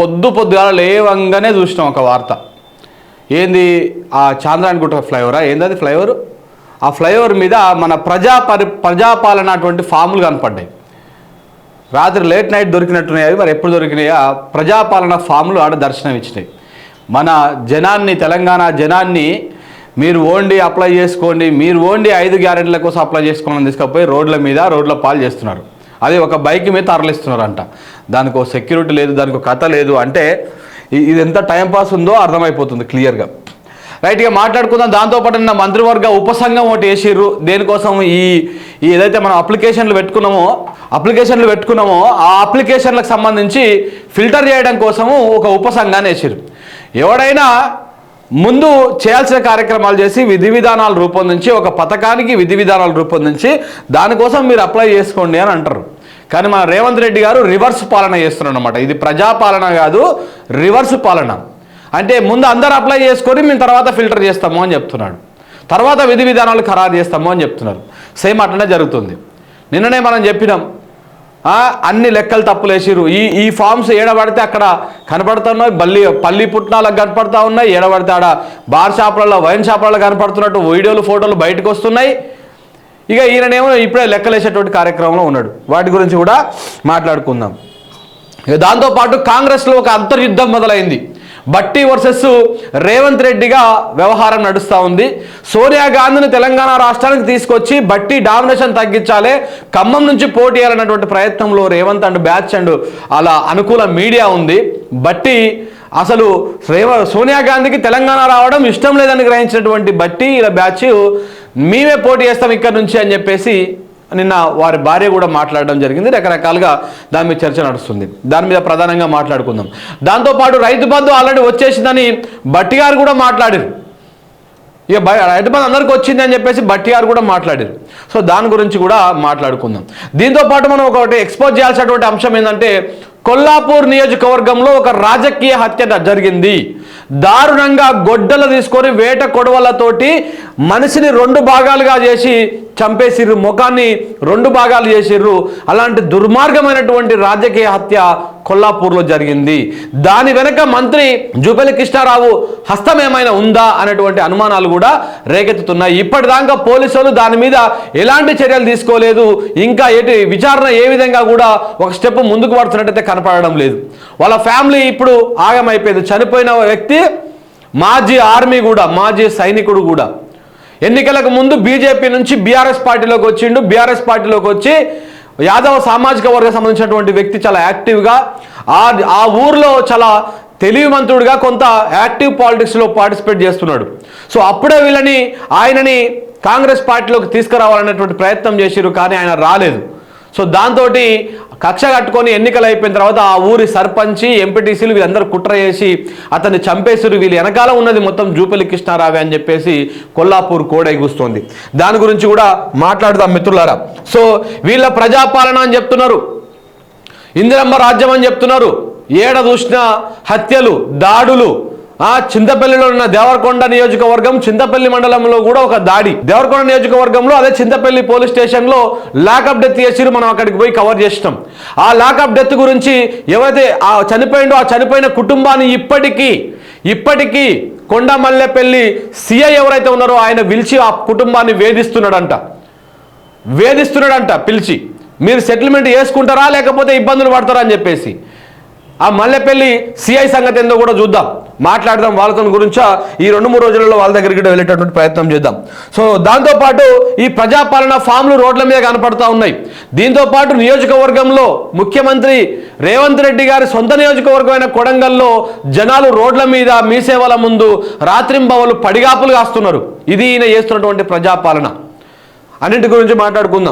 పొద్దు పొద్దుగాల లేవంగానే చూసినాం ఒక వార్త. ఏంది? ఆ చాంద్రాయణగుట్ట ఫ్లైఓవరా? ఏంది అది ఫ్లైఓవర్? ఆ ఫ్లైఓవర్ మీద మన ప్రజా పరి ప్రజాపాలన అటువంటి ఫాములు కనపడ్డాయి. రాత్రి లేట్ నైట్ దొరికినట్టున్నాయి అవి మరి ఎప్పుడు దొరికినాయా? ప్రజాపాలన ఫామ్లు ఆడ దర్శనం ఇచ్చినాయి. మన జనాన్ని తెలంగాణ జనాన్ని మీరు ఓండి అప్లై చేసుకోండి మీరు ఓండి ఐదు గ్యారెంటీల కోసం అప్లై చేసుకోవాలని తీసుకపోయి రోడ్ల మీద రోడ్ల పాలు చేస్తున్నారు. అది ఒక బైక్ మీద తరలిస్తున్నారంట. దానికి ఒక సెక్యూరిటీ లేదు దానికి ఒక కథ లేదు అంటే ఇది ఎంత టైంపాస్ ఉందో అర్థమైపోతుంది క్లియర్గా. రైట్గా మాట్లాడుకుందాం. దాంతోపాటు నిన్న మంత్రివర్గ ఉపసంఘం ఒకటి వేసిర్రు. దేనికోసం ఈ ఈ ఏదైతే మనం అప్లికేషన్లు పెట్టుకున్నామో అప్లికేషన్లు పెట్టుకున్నామో ఆ అప్లికేషన్లకు సంబంధించి ఫిల్టర్ చేయడం కోసము ఒక ఉపసంఘాన్ని వేసిర్రు. ఎవడైనా ముందు చేయాల్సిన కార్యక్రమాలు చేసి విధి విధానాలు రూపొందించి ఒక పథకానికి విధి విధానాలు రూపొందించి దానికోసం మీరు అప్లై చేసుకోండి అని అంటారు. కానీ మన రేవంత్ రెడ్డి గారు రివర్స్ పాలన చేస్తున్నాడు అనమాట ఇది ప్రజాపాలన కాదు రివర్స్ పాలన. అంటే ముందు అందరు అప్లై చేసుకొని మేము తర్వాత ఫిల్టర్ చేస్తాము అని చెప్తున్నాడు. తర్వాత విధి విధానాలు ఖరారు చేస్తాము అని చెప్తున్నారు. సేమ్ అట్లనే జరుగుతుంది. నిన్ననే మనం చెప్పినాం అన్ని లెక్కలు తప్పులేసిరు ఈ ఈ ఫామ్స్ ఏడబడితే అక్కడ కనపడుతున్నాయి బల్లి పల్లి పుట్నాలకు కనపడతా ఉన్నాయి ఏడబడితే ఆడ బార్ షాపులలో వైన్ షాపులలో కనపడుతున్నట్టు వీడియోలు ఫోటోలు బయటకు వస్తున్నాయి. ఇక ఈయననేమో ఇప్పుడే లెక్కలేసేటువంటి కార్యక్రమంలో ఉన్నాడు. వాటి గురించి కూడా మాట్లాడుకుందాం. ఇక దాంతోపాటు కాంగ్రెస్లో ఒక అంతర్యుద్ధం మొదలైంది. బట్టి వర్సెస్ రేవంత్ రెడ్డిగా వ్యవహారం నడుస్తూ ఉంది. సోనియా గాంధీని తెలంగాణ రాష్ట్రానికి తీసుకొచ్చి బట్టి డామినేషన్ తగ్గించాలి ఖమ్మం నుంచి పోటీ చేయాలన్నటువంటి ప్రయత్నంలో రేవంత్ అండ్ బ్యాచ్ అండ్ అలా అనుకూల మీడియా ఉంది. బట్టి అసలు రేవ సోనియా గాంధీకి తెలంగాణ రావడం ఇష్టం లేదని గ్రహించినటువంటి బట్టి ఇలా బ్యాచ్ మేమే పోటీ చేస్తాం ఇక్కడ నుంచి అని చెప్పేసి నిన్న వారి భార్య కూడా మాట్లాడడం జరిగింది. రకరకాలుగా దాని మీద చర్చ నడుస్తుంది. దాని మీద ప్రధానంగా మాట్లాడుకుందాం. దాంతోపాటు రైతు బంధు ఆల్రెడీ వచ్చేసిందని బట్టి గారు కూడా మాట్లాడారు. ఇక బయ రైతు బంధు అందరికి వచ్చింది అని చెప్పేసి బట్టి గారు కూడా మాట్లాడారు. సో దాని గురించి కూడా మాట్లాడుకుందాం. దీంతో పాటు మనం ఒకటి ఎక్స్పోజ్ చేయాల్సినటువంటి అంశం ఏంటంటే కొల్లాపూర్ నియోజకవర్గంలో ఒక రాజకీయ హత్య జరిగింది. దారుణంగా గొడ్డలు తీసుకొని వేట కొడవలతోటి మనిషిని రెండు భాగాలుగా చేసి చంపేసిర్రు ముఖాన్ని రెండు భాగాలు చేసిర్రు. అలాంటి దుర్మార్గమైనటువంటి రాజకీయ హత్య కొల్లాపూర్లో జరిగింది. దాని వెనక మంత్రి జూపల్లి కృష్ణారావు హస్తం ఏమైనా ఉందా అనేటువంటి అనుమానాలు కూడా రేకెత్తుతున్నాయి. ఇప్పటిదాకా పోలీసులు దాని మీద ఎలాంటి చర్యలు తీసుకోలేదు. ఇంకా ఎటు విచారణ ఏ విధంగా కూడా ఒక స్టెప్ ముందుకు పడుతున్నట్టయితే కనపడడం లేదు. వాళ్ళ ఫ్యామిలీ ఇప్పుడు ఆగమైపోయింది. చనిపోయిన వ్యక్తి మాజీ ఆర్మీ కూడా మాజీ సైనికుడు కూడా ఎన్నికలకు ముందు బీజేపీ నుంచి బీఆర్ఎస్ పార్టీలోకి వచ్చిండు. బీఆర్ఎస్ పార్టీలోకి వచ్చి యాదవ సామాజిక వర్గం సంబంధించినటువంటి వ్యక్తి చాలా యాక్టివ్గా ఆ ఆ ఊర్లో చాలా తెలివిమంతుడిగా కొంత యాక్టివ్ పాలిటిక్స్లో పార్టిసిపేట్ చేస్తున్నాడు. సో అప్పుడే వీళ్ళని ఆయనని కాంగ్రెస్ పార్టీలోకి తీసుకురావాలనేటువంటి ప్రయత్నం చేసిరు కానీ ఆయన రాలేదు. సో దాంతో కక్ష కట్టుకొని ఎన్నికలు అయిపోయిన తర్వాత ఆ ఊరి సర్పంచి ఎంపీటీసీలు వీళ్ళందరూ కుట్ర చేసి అతన్ని చంపేసిరు వీళ్ళు వెనకాల ఉన్నది మొత్తం జూపల్లి కృష్ణారావే అని చెప్పేసి కొల్లాపూర్ కోడై కోడైగుస్తోంది దాని గురించి కూడా మాట్లాడుదాం మిత్రులారా. సో వీళ్ళ ప్రజాపాలన అని చెప్తున్నారు. ఇందిరమ్మ రాజ్యం అని చెప్తున్నారు. ఏడ చూసిన హత్యలు దాడులు ఆ చింతపల్లిలో ఉన్న దేవరకొండ నియోజకవర్గం చింతపల్లి మండలంలో కూడా ఒక దాడి. దేవరకొండ నియోజకవర్గంలో అదే చింతపల్లి పోలీస్ స్టేషన్లో లాకప్ డెత్ చేసిరు మనం అక్కడికి పోయి కవర్ చేసినాం. ఆ లాకప్ డెత్ గురించి ఎవరైతే ఆ చనిపోయిండో ఆ చనిపోయిన కుటుంబాన్ని ఇప్పటికీ ఇప్పటికీ కొండ మల్లెపల్లి సిఐ ఎవరైతే ఉన్నారో ఆయన పిలిచి ఆ కుటుంబాన్ని వేధిస్తున్నాడంట. వేధిస్తున్నాడంట పిలిచి. మీరు సెటిల్మెంట్ చేసుకుంటారా లేకపోతే ఇబ్బందులు పడతారా అని చెప్పేసి. ఆ మల్లెపల్లి సిఐ సంగతి ఏందో కూడా చూద్దాం. మాట్లాడదాం వాళ్ళతో గురించా? ఈ రెండు మూడు రోజులలో వాళ్ళ దగ్గరికి వెళ్ళేటటువంటి ప్రయత్నం చేద్దాం. సో దాంతోపాటు ఈ ప్రజాపాలన ఫామ్లు రోడ్ల మీద కనపడతా ఉన్నాయి. దీంతో పాటు నియోజకవర్గంలో ముఖ్యమంత్రి రేవంత్ రెడ్డి గారి సొంత నియోజకవర్గమైన కొడంగల్లో జనాలు రోడ్ల మీద మీ సేవల ముందు రాత్రింబవలు పడిగాపులు కాస్తున్నారు. ఇది ఈయన చేస్తున్నటువంటి ప్రజాపాలన. అన్నింటి గురించి మాట్లాడుకుందాం.